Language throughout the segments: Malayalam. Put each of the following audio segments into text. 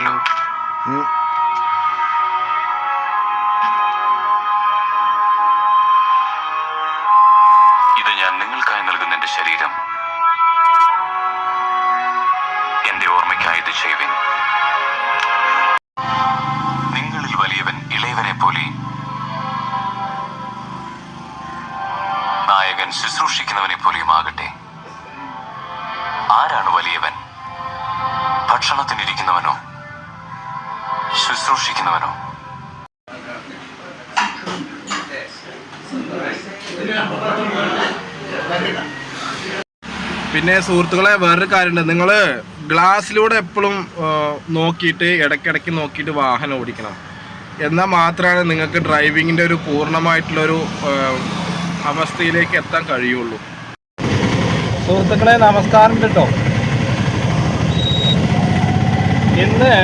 ഇത് ഞാൻ നിങ്ങൾക്കായി നൽകുന്ന എന്റെ ശരീരം. എന്റെ ഓർമ്മയ്ക്കായി ഇത് ചെയ്യുവിൻ. നിങ്ങളിൽ വലിയവൻ ഇളയവനെ പോലെ നായകൻ ശുശ്രൂഷിക്കുന്നവനെ പോലെയും ആകട്ടെ. ആരാണ് വലിയവൻ? ഭക്ഷണത്തിനിരിക്കുന്നവനോ? ശുശ്രൂഷിക്കുന്നവനോ പിന്നെ സുഹൃത്തുക്കളെ വേറൊരു കാര്യമുണ്ട്. നിങ്ങൾ ഗ്ലാസ്സിലൂടെ എപ്പോഴും നോക്കിയിട്ട് ഇടയ്ക്കിടയ്ക്ക് നോക്കിയിട്ട് വാഹനം ഓടിക്കണം. എന്നാൽ മാത്രമാണ് നിങ്ങൾക്ക് ഡ്രൈവിങ്ങിന്റെ ഒരു പൂർണമായിട്ടുള്ളൊരു അവസ്ഥയിലേക്ക് എത്താൻ കഴിയുള്ളൂ. സുഹൃത്തുക്കളെ നമസ്കാരം കേട്ടോ. ഇന്ന്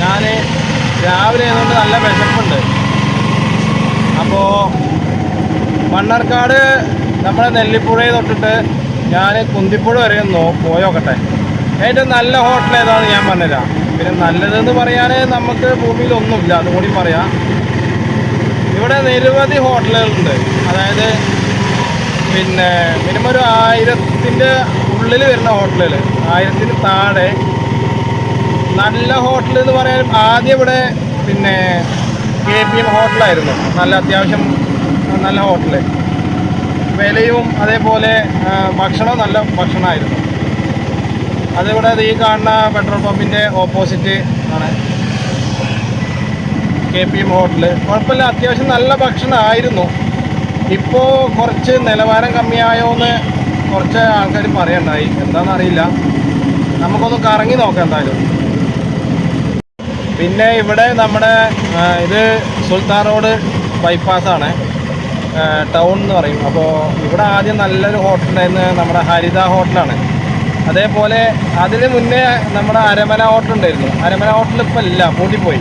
ഞാൻ രാവിലെ ആയതുകൊണ്ട് നല്ല വിശപ്പുണ്ട്. അപ്പോൾ മണ്ണാർക്കാട് നമ്മുടെ നെല്ലിപ്പുഴയിൽ തൊട്ടിട്ട് ഞാൻ കുന്തിപ്പുഴ വരെ ഒന്ന് പോയോക്കട്ടെ. ഏറ്റവും നല്ല ഹോട്ടൽ ഏതാണെന്ന് ഞാൻ പറഞ്ഞുതരാം. പിന്നെ നല്ലതെന്ന് പറയാൻ നമുക്ക് ഭൂമിയിൽ ഒന്നുമില്ല അതുകൂടി പറയാം. ഇവിടെ നിരവധി ഹോട്ടലുകളുണ്ട്. അതായത് പിന്നെ മിനിമം ഒരു ആയിരത്തിന്റെ ഉള്ളിൽ വരുന്ന ഹോട്ടലുകൾ ആയിരത്തിന് താഴെ നല്ല ഹോട്ടൽ എന്ന് പറയാൻ ആദ്യം ഇവിടെ പിന്നെ കെ പി എം ഹോട്ടലായിരുന്നു നല്ല അത്യാവശ്യം നല്ല ഹോട്ടൽ വിലയും അതേപോലെ ഭക്ഷണം നല്ല ഭക്ഷണമായിരുന്നു. അതിവിടെ ഈ കാണുന്ന പെട്രോൾ പമ്പിന്റെ ഓപ്പോസിറ്റ് ആണ് കെ പി എം ഹോട്ടൽ കുഴപ്പമില്ല അത്യാവശ്യം നല്ല ഭക്ഷണമായിരുന്നു. ഇപ്പോൾ കുറച്ച് നിലവാരം കമ്മിയായോ എന്ന് കുറച്ച് ആൾക്കാർ പറയണ്ടായി. എന്താണെന്നറിയില്ല. നമുക്കൊന്ന് കറങ്ങി നോക്കാം എന്തായാലും. പിന്നെ ഇവിടെ നമ്മുടെ ഇത് സുൽത്താൻ റോഡ് ബൈപ്പാസാണ് ടൗൺ എന്ന് പറയും. അപ്പോൾ ഇവിടെ ആദ്യം നല്ലൊരു ഹോട്ടലുണ്ടായിരുന്നു നമ്മുടെ ഹരിത ഹോട്ടലാണ് അതേപോലെ അതിന് മുന്നേ നമ്മുടെ അരമന ഹോട്ടൽ ഉണ്ടായിരുന്നു. അരമന ഹോട്ടൽ ഇപ്പം ഇല്ല പൂട്ടിപ്പോയി.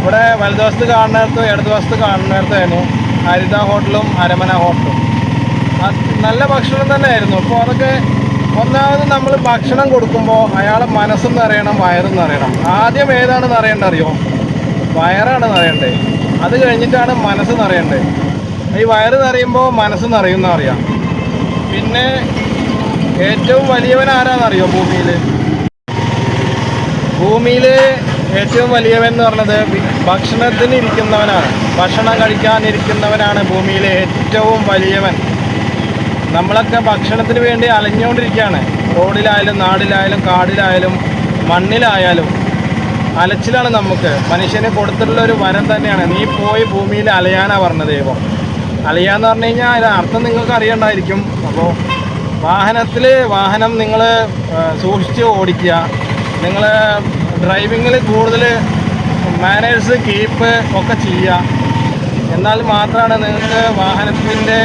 ഇവിടെ വലതുവശത്ത് കാണുന്നിടത്ത് ഇടതുവശത്ത് കാണുന്നിടത്തായിരുന്നു ഹരിത ഹോട്ടലും അരമന ഹോട്ടലും നല്ല ഭക്ഷണം തന്നെയായിരുന്നു. അപ്പോൾ അതൊക്കെ ഒന്നാമത് നമ്മൾ ഭക്ഷണം കൊടുക്കുമ്പോൾ അയാളെ മനസ്സെന്ന് അറിയണം വയറെന്ന് അറിയണം. ആദ്യം ഏതാണെന്ന് അറിയേണ്ട അറിയോ? വയറാണ് അറിയണ്ടേ അത് കഴിഞ്ഞിട്ടാണ് മനസ്സ് നിറയേണ്ടത്. ഈ വയറ് നിറയുമ്പോൾ മനസ്സ് നിറയുന്ന അറിയാം. പിന്നെ ഏറ്റവും വലിയവൻ ആരാന്നറിയോ ഭൂമിയിൽ ഭൂമിയിൽ ഏറ്റവും വലിയവൻ എന്ന് പറഞ്ഞത് ഭക്ഷണത്തിന് ഇരിക്കുന്നവനാണ് ഭക്ഷണം കഴിക്കാനിരിക്കുന്നവനാണ് ഭൂമിയിലെ ഏറ്റവും വലിയവൻ. നമ്മളൊക്കെ ഭക്ഷണത്തിന് വേണ്ടി അലഞ്ഞുകൊണ്ടിരിക്കുകയാണ്. റോഡിലായാലും നാടിലായാലും കാടിലായാലും മണ്ണിലായാലും അലച്ചിലാണ് നമുക്ക്. മനുഷ്യന് കൊടുത്തിട്ടുള്ള ഒരു വരം തന്നെയാണ്. നീ പോയി ഭൂമിയിൽ അലയാനാ പറഞ്ഞ ദൈവം. അലയാന്ന് പറഞ്ഞു കഴിഞ്ഞാൽ അതിന്റെ അർത്ഥം നിങ്ങൾക്ക് അറിയണ്ടായിരിക്കും. അപ്പോൾ വാഹനത്തിൽ വാഹനം നിങ്ങൾ സൂക്ഷിച്ച് ഓടിക്കുക. നിങ്ങൾ ഡ്രൈവിങ്ങിൽ കൂടുതൽ മാനേഴ്സ് കീപ്പ് ഒക്കെ ചെയ്യുക. എന്നാൽ മാത്രമാണ് നിങ്ങൾക്ക് വാഹനത്തിന്റെ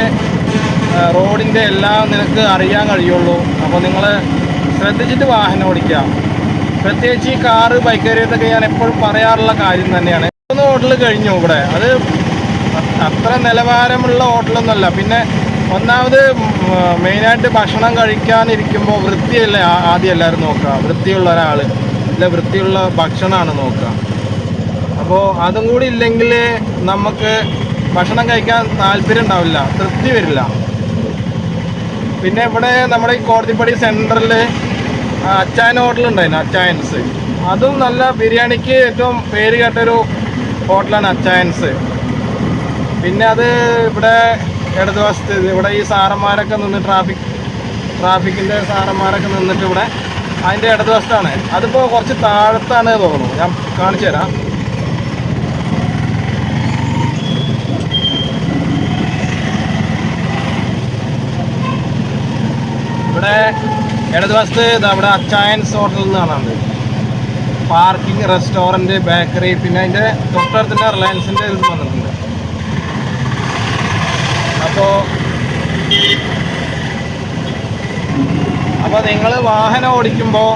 റോഡിന്റെ എല്ലാം നിനക്ക് അറിയാൻ കഴിയുള്ളൂ. അപ്പോൾ നിങ്ങൾ ശ്രദ്ധിച്ചിട്ട് വാഹനം ഓടിക്കുക. പ്രത്യേകിച്ച് ഈ കാറ് ബൈക്ക് കയറിയതൊക്കെ ഞാൻ എപ്പോഴും പറയാറുള്ള കാര്യം തന്നെയാണ്. മൂന്ന് ഹോട്ടൽ കഴിഞ്ഞു ഇവിടെ. അത് അത്ര നിലവാരമുള്ള ഹോട്ടലൊന്നുമല്ല പിന്നെ ഒന്നാമത് മെയിനായിട്ട് ഭക്ഷണം കഴിക്കാനിരിക്കുമ്പോൾ വൃത്തിയല്ല ആദ്യം എല്ലാവരും നോക്കുക. വൃത്തിയുള്ള ഒരാൾ ഇല്ല വൃത്തിയുള്ള ഭക്ഷണമാണ് നോക്കുക. അപ്പോൾ അതും കൂടി ഇല്ലെങ്കിൽ നമുക്ക് ഭക്ഷണം കഴിക്കാൻ താല്പര്യം ഉണ്ടാവില്ല. തൃപ്തി വരില്ല. പിന്നെ ഇവിടെ നമ്മുടെ ഈ കോടതിപ്പടി സെന്ററിൽ അച്ചായൻ ഹോട്ടൽ ഉണ്ടായിരുന്നു അച്ചായൻസ്. അതും നല്ല ബിരിയാണിക്ക് ഏറ്റവും പേര് കേട്ടൊരു ഹോട്ടലാണ് അച്ചായൻസ്. പിന്നെ അത് ഇവിടെ ഇടതുവശത്ത് വശത്ത് ഇവിടെ ഈ സാറന്മാരൊക്കെ നിന്ന് ട്രാഫിക് ട്രാഫിക്കിന്റെ സാറന്മാരൊക്കെ നിന്നിട്ട് ഇവിടെ അതിന്റെ ഇടതുവശത്താണ്. അതിപ്പോൾ കുറച്ച് താഴത്താണ് തോന്നുന്നു. ഞാൻ കാണിച്ചു തരാം ഇവിടെ ഇടതുവശത്ത് നമ്മുടെ അച്ചായൻസ് ഹോട്ടൽ കാണാറുണ്ട് പാർക്കിംഗ് റെസ്റ്റോറന്റ് ബേക്കറി പിന്നെ അതിന്റെ തൊട്ടടുത്തിന്റെ റിലയൻസിന്റെ ഇത് വന്നിട്ടുണ്ട്. അപ്പോൾ അപ്പോൾ നിങ്ങൾ വാഹനം ഓടിക്കുമ്പോൾ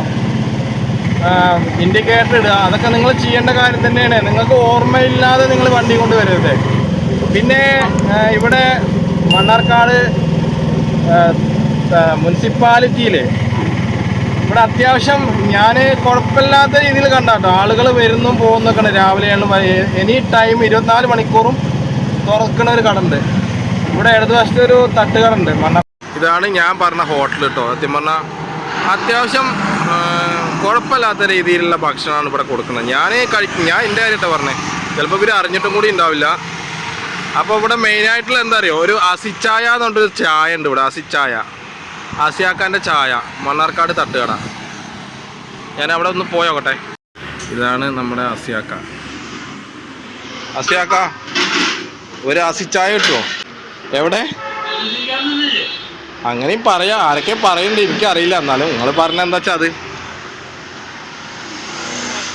ഇൻഡിക്കേറ്റർ ഇടുക അതൊക്കെ നിങ്ങൾ ചെയ്യേണ്ട കാര്യം തന്നെയാണ്. നിങ്ങൾക്ക് ഓർമ്മയില്ലാതെ നിങ്ങൾ വണ്ടി കൊണ്ട് വരരുത്. പിന്നെ ഇവിടെ മണ്ണാർക്കാട് മുനിസിപ്പാലിറ്റിയിൽ ഇവിടെ അത്യാവശ്യം ഞാൻ കുഴപ്പമില്ലാത്ത രീതിയിൽ കണ്ടാട്ടോ. ആളുകൾ വരുന്നു പോകുന്നൊക്കെയാണ് രാവിലെയാണ് എനി ടൈം ഇരുപത്തിനാല് മണിക്കൂറും തുറക്കുന്ന ഒരു കടണ്ട്. ഇവിടെ ഇടതുവശത്ത് ഒരു തട്ടുകടണ്ട്. മണ്ണ ഇതാണ് ഞാൻ പറഞ്ഞ ഹോട്ടൽ കേട്ടോ സത്യം പറഞ്ഞാൽ അത്യാവശ്യം കുഴപ്പമില്ലാത്ത രീതിയിലുള്ള ഭക്ഷണമാണ് ഇവിടെ കൊടുക്കുന്നത്. ഞാൻ കഴിക്കും ഞാൻ എന്റെ കാര്യമായിട്ടാണ് പറഞ്ഞത് ചിലപ്പോൾ ഇവർ അറിഞ്ഞിട്ടും കൂടി ഉണ്ടാവില്ല. അപ്പോൾ ഇവിടെ മെയിനായിട്ടുള്ള എന്താ അറിയോ? ഒരു അസിച്ചായ എന്ന് ചായ ഉണ്ട് ഇവിടെ അസിച്ചായ. ആസിയാക്കാന്റെ ചായ മണ്ണാർക്കാട് തട്ടുകട. ഞാൻ അവിടെ ഒന്ന് പോയോട്ടെ ഇതാണ് നമ്മുടെ ആസിയാക്ക. ആസിയാക്ക ഒരു ആസി ചായ കിട്ടുമോ എവിടെ? അങ്ങനെയും പറയാം. ആരൊക്കെ പറയുന്നുണ്ട് എനിക്കറിയില്ല എന്നാലും നിങ്ങൾ പറഞ്ഞ എന്താ വെച്ചാൽ അത്?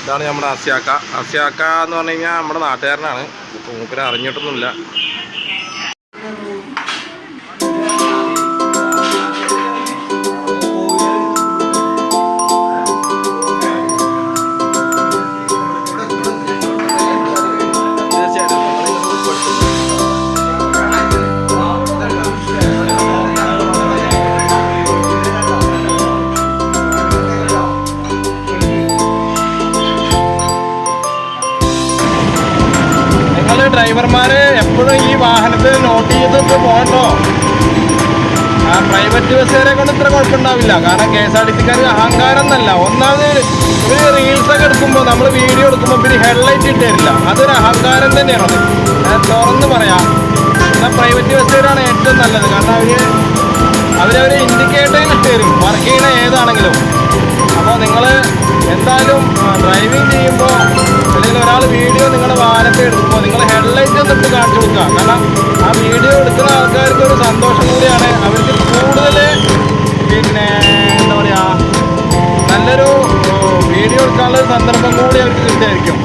ഇതാണ് നമ്മുടെ ആസിയാക്ക. ആസിയാക്ക എന്ന് പറഞ്ഞു കഴിഞ്ഞാൽ നമ്മുടെ നാട്ടുകാരനാണ്. മൂപ്പര് അറിഞ്ഞിട്ടൊന്നുമില്ല. പോകണ്ടോ ആ പ്രൈവറ്റ് ബസ്സുകാരെ കൊണ്ട് ഇത്ര കുഴപ്പമുണ്ടാവില്ല. കാരണം കെ എസ് ആർ ടി സിക്കാർക്ക് അഹങ്കാരം എന്നല്ല ഒന്നാമത് ഇവർ റീൽസ് ഒക്കെ എടുക്കുമ്പോൾ നമ്മൾ വീഡിയോ എടുക്കുമ്പോൾ പിന്നെ ഹെഡ്ലൈറ്റ് ഇട്ട് തരില്ല അതൊരു അഹങ്കാരം തന്നെയാണ് തുറന്ന് പറയാം. എന്നാൽ പ്രൈവറ്റ് ബസ്സുകാരാണ് ഏറ്റവും നല്ലത്. കാരണം അവർ അവരവർ ഇൻഡിക്കേറ്റർ തരും വർക്ക് ചെയ്യണ ഏതാണെങ്കിലും. അപ്പോൾ നിങ്ങൾ എന്തായാലും ഡ്രൈവിംഗ് ചെയ്യുമ്പോൾ അല്ലെങ്കിൽ ഒരാൾ വീഡിയോ നിങ്ങളുടെ വാലത്തെ എടുക്കുമ്പോൾ നിങ്ങൾ ഹെഡ്ലൈറ്റ് ഒന്ന് ഇട്ട് കാണിച്ചു കൊടുക്കുക. കാരണം ആ വീഡിയോ എടുക്കുന്ന ആൾക്കാർക്ക് ഒരു സന്തോഷം കൂടിയാണ്. അവർക്ക് കൂടുതൽ പിന്നെ എന്താ പറയുക നല്ലൊരു വീഡിയോ എടുക്കാനുള്ള സന്ദർഭം കൂടി അവർക്ക് കിട്ടുമായിരിക്കും